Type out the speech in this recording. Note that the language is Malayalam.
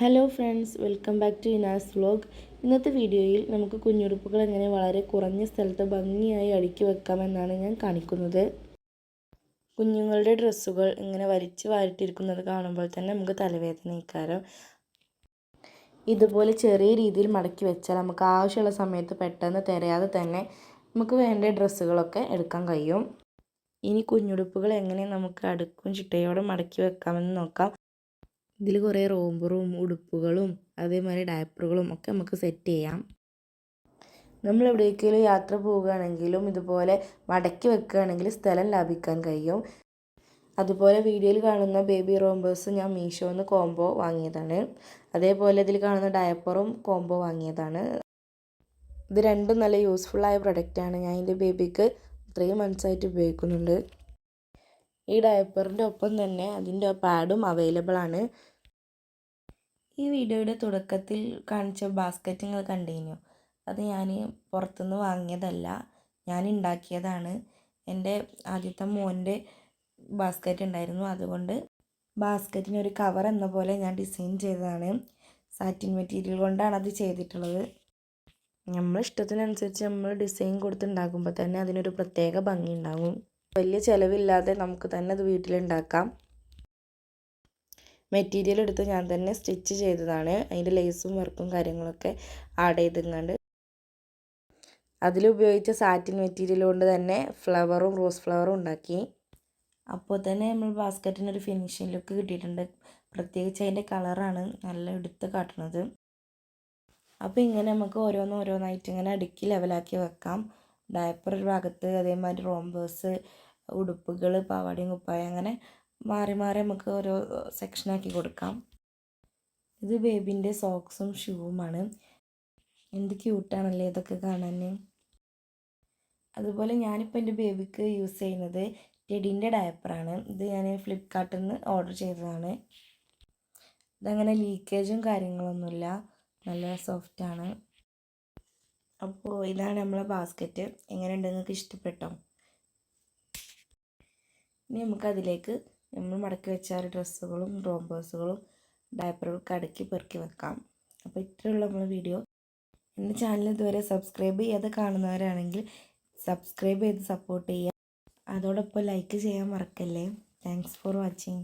Hello friends welcome back to Inas vlog ഇന്നത്തെ വീഡിയോയിൽ നമുക്ക് കുഞ്ഞുടുപ്പുകൾ എങ്ങനെ വളരെ കുറഞ്ഞ സ്ഥലത്ത് ഭംഗിയായി അടുക്കി വെക്കാമെന്നാണ് ഞാൻ കാണിക്കുന്നത്. കുഞ്ഞുങ്ങളുടെ ഡ്രസ്സുകൾ ഇങ്ങനെ വലിച്ചു വാരിട്ടിരിക്കുന്നത് കാണുമ്പോൾ തന്നെ നമുക്ക് തലവേദന ഇക്കാരം ഇതുപോലെ ചെറിയ രീതിയിൽ മടക്കി വെച്ചാൽ നമുക്ക് ആവശ്യമുള്ള സമയത്ത് പെട്ടെന്ന് തിരയാതെ തന്നെ നമുക്ക് വേണ്ട ഡ്രസ്സുകളൊക്കെ എടുക്കാൻ കഴിയും. ഇനി കുഞ്ഞുടുപ്പുകൾ എങ്ങനെ നമുക്ക് അടുക്കും ചിട്ടയോടെ മടക്കി വെക്കാമെന്ന് നോക്കാം. ഇതിൽ കുറേ റോമ്പറും ഉടുപ്പുകളും അതേമാതിരി ഡയപ്പറുകളും ഒക്കെ നമുക്ക് സെറ്റ് ചെയ്യാം. നമ്മൾ എവിടേക്കെങ്കിലും യാത്ര പോവുകയാണെങ്കിലും ഇതുപോലെ മടക്കി വെക്കുകയാണെങ്കിൽ സ്ഥലം ലാഭിക്കാൻ കഴിയും. അതുപോലെ വീഡിയോയിൽ കാണുന്ന ബേബി റോംബേഴ്സ് ഞാൻ മീഷോന്ന് കോംബോ വാങ്ങിയതാണ്. അതേപോലെ ഇതിൽ കാണുന്ന ഡയപ്പറും കോംബോ വാങ്ങിയതാണ്. ഇത് രണ്ടും നല്ല യൂസ്ഫുള്ളായ പ്രൊഡക്റ്റാണ്. ഞാൻ എന്റെ ബേബിക്ക് ഇത്രയും മന്ത്സായിട്ട് ഉപയോഗിക്കുന്നുണ്ട്. ഈ ഡയപ്പറിന്റെ ഒപ്പം തന്നെ അതിന്റെ പാഡും അവൈലബിൾ ആണ്. ഈ വീഡിയോയുടെ തുടക്കത്തിൽ കാണിച്ച ബാസ്ക്കറ്റ് നിങ്ങൾ കണ്ടിരുന്നു അത് ഞാൻ പുറത്തുനിന്ന് വാങ്ങിയതല്ല. ഞാൻ ഉണ്ടാക്കിയതാണ് എന്റെ ആദ്യത്തെ മോന്റെ ബാസ്ക്കറ്റ് ഉണ്ടായിരുന്നു അതുകൊണ്ട് ബാസ്ക്കറ്റിന് ഒരു കവർ എന്ന പോലെ ഞാൻ ഡിസൈൻ ചെയ്തതാണ്. സാറ്റിൻ മെറ്റീരിയൽ കൊണ്ടാണ് അത് ചെയ്തിട്ടുള്ളത്. നമ്മൾ ഇഷ്ടത്തിനനുസരിച്ച് നമ്മൾ ഡിസൈൻ കൊടുത്തുണ്ടാക്കുമ്പോൾ തന്നെ അതിനൊരു പ്രത്യേക ഭംഗി ഉണ്ടാകും വലിയ ചിലവില്ലാതെ നമുക്ക് തന്നെ അത് വീട്ടിലുണ്ടാക്കാം. മെറ്റീരിയൽ എടുത്ത് ഞാൻ തന്നെ സ്റ്റിച്ച് ചെയ്തതാണ്. അതിന്റെ ലേസും വർക്കും കാര്യങ്ങളൊക്കെ ആഡ് ചെയ്തിങ്ങാണ്ട്. അതിലുപയോഗിച്ച സാറ്റിൻ മെറ്റീരിയൽ കൊണ്ട് തന്നെ ഫ്ലവറും റോസ് ഫ്ലവറും ഉണ്ടാക്കി. അപ്പോൾ തന്നെ നമ്മൾ ബാസ്ക്കറ്റിനൊരു ഫിനിഷിംഗ് ലുക്ക് കിട്ടിയിട്ടുണ്ട്. പ്രത്യേകിച്ച് അതിന്റെ കളറാണ് നല്ല എടുത്ത് കാട്ടുന്നത് അപ്പോൾ ഇങ്ങനെ നമുക്ക് ഓരോന്ന് ഓരോന്നായിട്ട് ഇങ്ങനെ അടുക്കി ലെവലാക്കി വെക്കാം. ഡയപ്പർ ഒരു ഭാഗത്ത് അതേമാതിരി റോംബേഴ്സ് ഉടുപ്പുകൾ പാവാടയും കുപ്പായം അങ്ങനെ മാറി മാറി നമുക്ക് ഓരോ സെക്ഷനാക്കി കൊടുക്കാം. ഇത് ബേബിന്റെ സോക്സും ഷൂവുമാണ് എന്ത് ക്യൂട്ടാണല്ലേ ഇതൊക്കെ കാണാൻ അതുപോലെ ഞാനിപ്പോൾ എന്റെ ബേബിക്ക് യൂസ് ചെയ്യുന്നത് ടെഡിന്റെ ഡയപ്പറാണ് ഇത് ഞാൻ ഫ്ലിപ്കാർട്ടിൽ നിന്ന് ഓർഡർ ചെയ്തതാണ്. ഇതങ്ങനെ ലീക്കേജും കാര്യങ്ങളൊന്നുമില്ല. നല്ല സോഫ്റ്റാണ് അപ്പോൾ ഇതാണ് നമ്മളെ ബാസ്ക്കറ്റ്. എങ്ങനെയുണ്ട് നിങ്ങൾക്ക് ഇഷ്ടപ്പെട്ടോ? ഇനി നമുക്കതിലേക്ക് നമ്മൾ മടക്കി വെച്ച ഡ്രസ്സുകളും റോംബേഴ്സുകളും ഡയപ്പറുകളൊക്കെ അടുക്കി പെറുക്കി വെക്കാം. അപ്പോൾ ഇത്രയുള്ള നമ്മൾ വീഡിയോ. എന്റെ ചാനൽ ഇതുവരെ സബ്സ്ക്രൈബ് ചെയ്യാതെ കാണുന്നവരാണെങ്കിൽ സബ്സ്ക്രൈബ് ചെയ്ത് സപ്പോർട്ട് ചെയ്യുക. അതോടൊപ്പം ലൈക്ക് ചെയ്യാൻ മറക്കല്ലേ. Thanks for watching